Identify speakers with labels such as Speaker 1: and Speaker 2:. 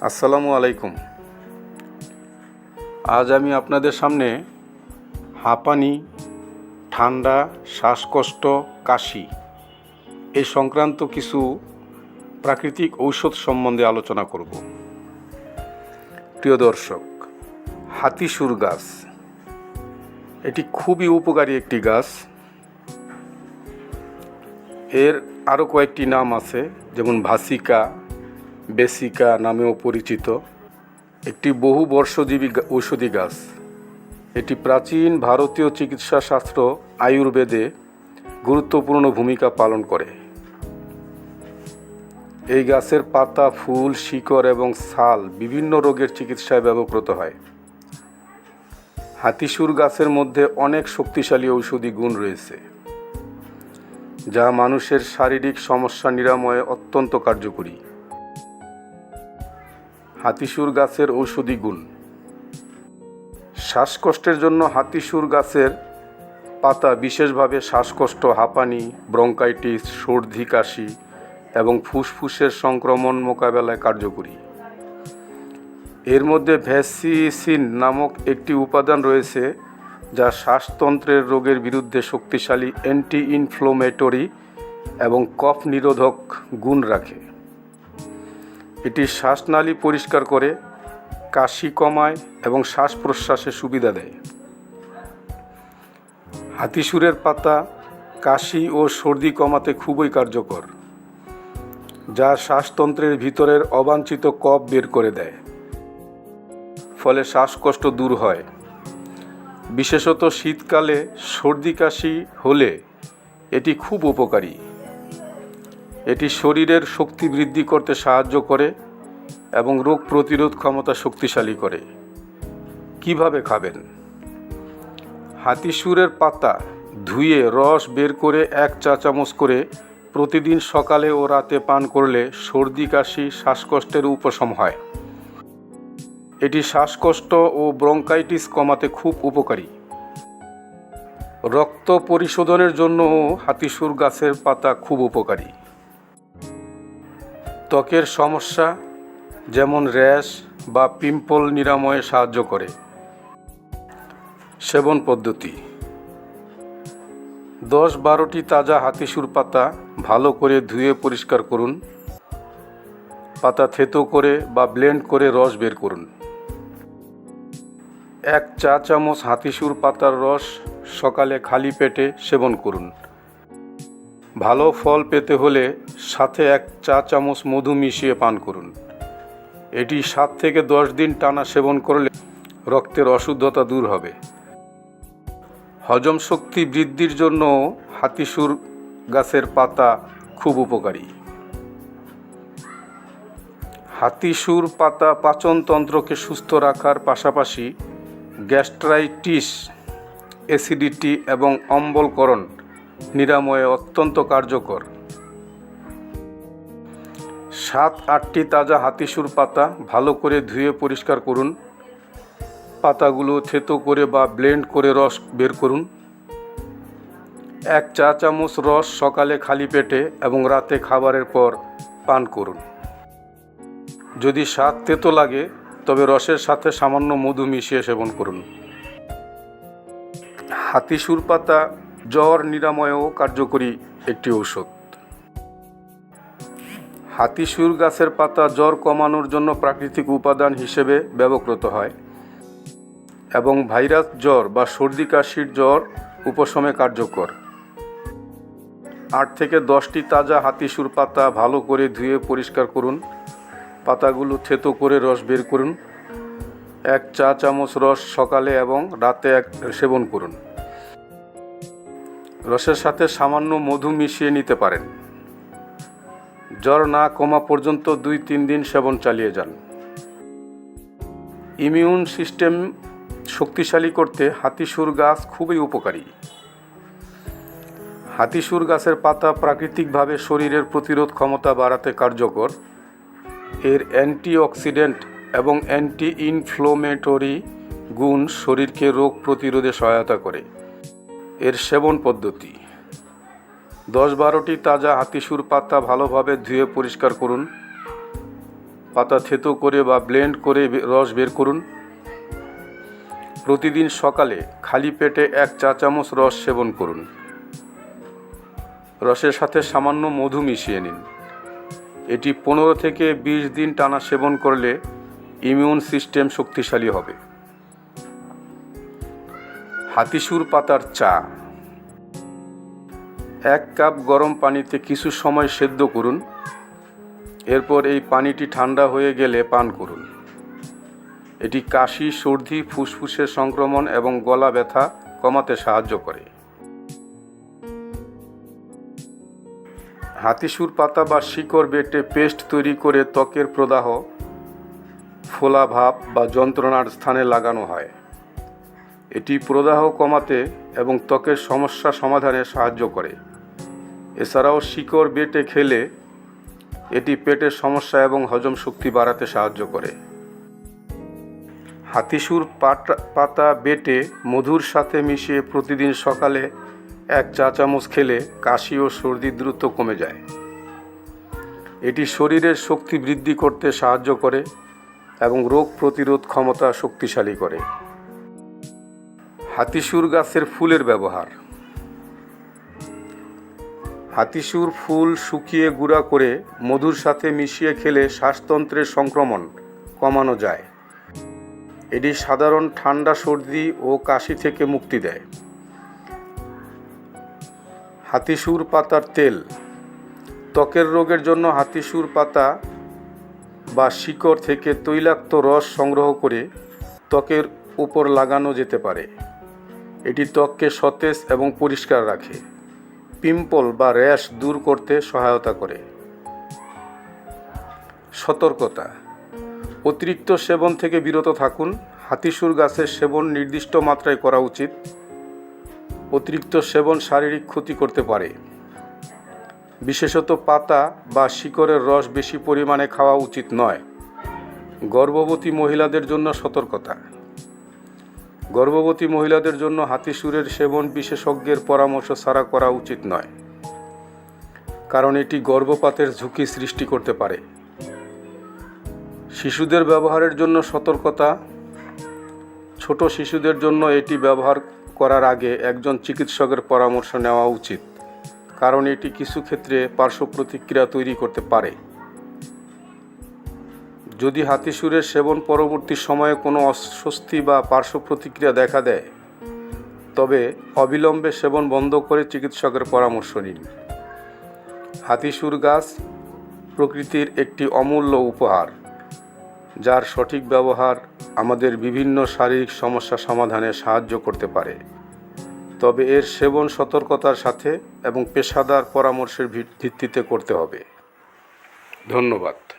Speaker 1: আসসালামু আলাইকুম। আজ আমি আপনাদের সামনে হাঁপানি, ঠান্ডা, শ্বাসকষ্ট, কাশি এই সংক্রান্ত কিছু প্রাকৃতিক ঔষধ সম্বন্ধে আলোচনা করব। প্রিয় দর্শক হাতিসুর গাছ। এটি খুবই উপকারী একটি গাছ। এর আরও কয়েকটি নাম আছে, যেমন ভাসিকা বেসিকা নামেও পরিচিত। একটি বহু বর্ষজীবী ঔষধি গাছ। এটি প্রাচীন ভারতীয় চিকিৎসা শাস্ত্র আয়ুর্বেদে গুরুত্বপূর্ণ ভূমিকা পালন করে। এই গাছের পাতা, ফুল, শিকড় এবং ছাল বিভিন্ন রোগের চিকিৎসায় ব্যবহৃত হয়। হাতিসুর গাছের মধ্যে অনেক শক্তিশালী ঔষধি গুণ রয়েছে, যা মানুষের শারীরিক সমস্যা নিরাময়ে অত্যন্ত কার্যকরী। হাতিসুর গাছের ঔষধি গুণ। শ্বাসকষ্টের জন্য হাতিসুর গাছের পাতা বিশেষভাবে শ্বাসকষ্ট, হাঁপানি, ব্রঙ্কাইটিস, সর্দি, কাশি এবং ফুসফুসের সংক্রমণ মোকাবেলায় কার্যকরী। এর মধ্যে ভ্যাসিসিন নামক একটি উপাদান রয়েছে যা শ্বাসতন্ত্রের রোগের বিরুদ্ধে শক্তিশালী অ্যান্টি ইনফ্লোমেটরি এবং কফ নিরোধক গুণ রাখে। এটি শ্বাসনালী পরিষ্কার করে, কাশি কমায় এবং শ্বাস প্রশ্বাসে সুবিধা দেয়। হাতিসুরের পাতা কাশি ও সর্দি কমাতে খুবই কার্যকর, যা শ্বাসতন্ত্রের ভিতরের অবাঞ্ছিত কফ বের করে দেয়। ফলে শ্বাসকষ্ট দূর হয়। বিশেষত শীতকালে সর্দি কাশি হলে এটি খুব উপকারী। এটি শরীরের শক্তি বৃদ্ধি করতে সাহায্য করে এবং রোগ প্রতিরোধ ক্ষমতা শক্তিশালী করে। কীভাবে খাবেন? হাতিসুরের পাতা ধুয়ে রস বের করে এক চা চামচ করে প্রতিদিন সকালে ও রাতে পান করলে সর্দি, কাশি, শ্বাসকষ্টের উপশম হয়। এটি শ্বাসকষ্ট ও ব্রঙ্কাইটিস কমাতে খুব উপকারী। রক্ত পরিশোধনের জন্যও হাতিসুর গাছের পাতা খুব উপকারী। ত্বকের সমস্যা, যেমন র্যাশ বা পিম্পল নিরাময়ে সাহায্য করে। সেবন পদ্ধতি। দশ বারোটি তাজা হাতিসুর পাতা ভালো করে ধুয়ে পরিষ্কার করুন। পাতা থেতো করে বা ব্লেন্ড করে রস বের করুন। এক চা চামচ হাতিসুর পাতার রস সকালে খালি পেটে সেবন করুন। ভালো ফল পেতে হলে সাথে এক চা চামচ মধু মিশিয়ে পান করুন। এটি সাত থেকে দশ দিন টানা সেবন করলে রক্তের অশুদ্ধতা দূর হবে। হজম শক্তি বৃদ্ধির জন্য হাতিসুর গাছের পাতা খুব উপকারী। হাতিসুর পাতা পাচনতন্ত্রকে সুস্থ রাখার পাশাপাশি গ্যাস্ট্রাইটিস, অ্যাসিডিটি এবং অম্বলকরণ নিরাময়ে অত্যন্ত কার্যকর। সাত আটটি তাজা হাতিসুর পাতা ভালো করে ধুয়ে পরিষ্কার করুন। পাতাগুলো থেতো করে বা ব্লেন্ড করে রস বের করুন। এক চা চামচ রস সকালে খালি পেটে এবং রাতে খাবারের পর পান করুন। যদি স্বাদ তেতো লাগে, তবে রসের সাথে সামান্য মধু মিশিয়ে সেবন করুন। হাতিসুর পাতা জ্বর নিরাময়েও কার্যকরী একটি ঔষধ। হাতিসুর গাছের পাতা জ্বর কমানোর জন্য প্রাকৃতিক উপাদান হিসেবে ব্যবহৃত হয় এবং ভাইরাস জ্বর বা সর্দি কাশির জ্বর উপশমে কার্যকর। আট থেকে দশটি তাজা হাতিসুর পাতা ভালো করে ধুয়ে পরিষ্কার করুন। পাতাগুলো থেতো করে রস বের করুন। এক চা চামচ রস সকালে এবং রাতে এক সেবন করুন। রসের সাথে সামান্য মধু মিশিয়ে নিতে পারেন। জ্বর না কমা পর্যন্ত দুই তিন দিন সেবন চালিয়ে যান। ইমিউন সিস্টেম শক্তিশালী করতে হাতিসুর গাছ খুবই উপকারী। হাতিসুর গাছের পাতা প্রাকৃতিকভাবে শরীরের প্রতিরোধ ক্ষমতা বাড়াতে কার্যকর। এর অ্যান্টিঅক্সিডেন্ট এবং অ্যান্টি ইনফ্লোমেটরি গুণ শরীরকে রোগ প্রতিরোধে সহায়তা করে। এর সেবন পদ্ধতি। দশ বারোটি তাজা হাতিসুর পাতা ভালোভাবে ধুয়ে পরিষ্কার করুন। পাতা থেতো করে বা ব্লেন্ড করে রস বের করুন। প্রতিদিন সকালে খালি পেটে এক চা চামচ রস সেবন করুন। রসের সাথে সামান্য মধু মিশিয়ে নিন। এটি পনেরো থেকে বিশ দিন টানা সেবন করলে ইমিউন সিস্টেম শক্তিশালী হবে। হাতিসুর পাতার চা। এক কাপ গরম পানিতে কিছু সময় সেদ্ধ করুন। এরপর এই পানিটি ঠান্ডা হয়ে গেলে পান করুন। এটি কাশি, সর্দি, ফুসফুসের সংক্রমণ এবং গলা ব্যথা কমাতে সাহায্য করে। হাতিসুর পাতা বা শিকড় বেটে পেস্ট তৈরি করে ত্বকের প্রদাহ, ফোলা ভাব বা যন্ত্রণার স্থানে লাগানো হয়। এটি প্রদাহ কমাতে এবং ত্বকের সমস্যা সমাধানে সাহায্য করে। এছাড়াও শিকড় বেটে খেলে এটি পেটের সমস্যা এবং হজম শক্তি বাড়াতে সাহায্য করে। হাতিসুর পাতা বেটে মধুর সাথে মিশিয়ে প্রতিদিন সকালে এক চা চামচ খেলে কাশি ও সর্দি দ্রুত কমে যায়। এটি শরীরের শক্তি বৃদ্ধি করতে সাহায্য করে এবং রোগ প্রতিরোধ ক্ষমতা শক্তিশালী করে। হাতিসুর গাছের ফুলের ব্যবহার। হাতিসুর ফুল শুকিয়ে গুঁড়া করে মধুর সাথে মিশিয়ে খেলে শ্বাসতন্ত্রের সংক্রমণ কমানো যায়। এটি সাধারণ ঠান্ডা সর্দি ও কাশি থেকে মুক্তি দেয়। হাতিসুর পাতার তেল। ত্বকের রোগের জন্য হাতিসুর পাতা বা শিকড় থেকে তৈলাক্ত রস সংগ্রহ করে ত্বকের উপর লাগানো যেতে পারে। এটি ত্বককে সতেজ এবং পরিষ্কার রাখে। পিম্পল বা র্যাশ দূর করতে সহায়তা করে। সতর্কতা। অতিরিক্ত সেবন থেকে বিরত থাকুন। হাতিসুর গাছের সেবন নির্দিষ্ট মাত্রায় করা উচিত। অতিরিক্ত সেবন শারীরিক ক্ষতি করতে পারে। বিশেষত পাতা বা শিকড়ের রস বেশি পরিমাণে খাওয়া উচিত নয়। গর্ভবতী মহিলাদের জন্য সতর্কতা। গর্ভবতী মহিলাদের জন্য হাতিসুরের সেবন বিশেষজ্ঞের পরামর্শ ছাড়া করা উচিত নয়, কারণ এটি গর্ভপাতের ঝুঁকি সৃষ্টি করতে পারে। শিশুদের ব্যবহারের জন্য সতর্কতা, ছোট শিশুদের জন্য এটি ব্যবহার করার আগে একজন চিকিৎসকের পরামর্শ নেওয়া উচিত, কারণ এটি কিছু ক্ষেত্রে পার্শ্ব প্রতিক্রিয়া তৈরি করতে পারে। যদি হাতিসুরের সেবন পরবর্তী সময়ে কোনো অস্বস্তি বা পার্শ্ব প্রতিক্রিয়া দেখা দেয়, তবে অবিলম্বে সেবন বন্ধ করে চিকিৎসকের পরামর্শ নিন। হাতিসুর গাছ প্রকৃতির একটি অমূল্য উপহার, যার সঠিক ব্যবহার আমাদের বিভিন্ন শারীরিক সমস্যা সমাধানে সাহায্য করতে পারে। তবে এর সেবন সতর্কতার সাথে এবং পেশাদার পরামর্শের ভিত- ভিত্তিতে করতে হবে। ধন্যবাদ।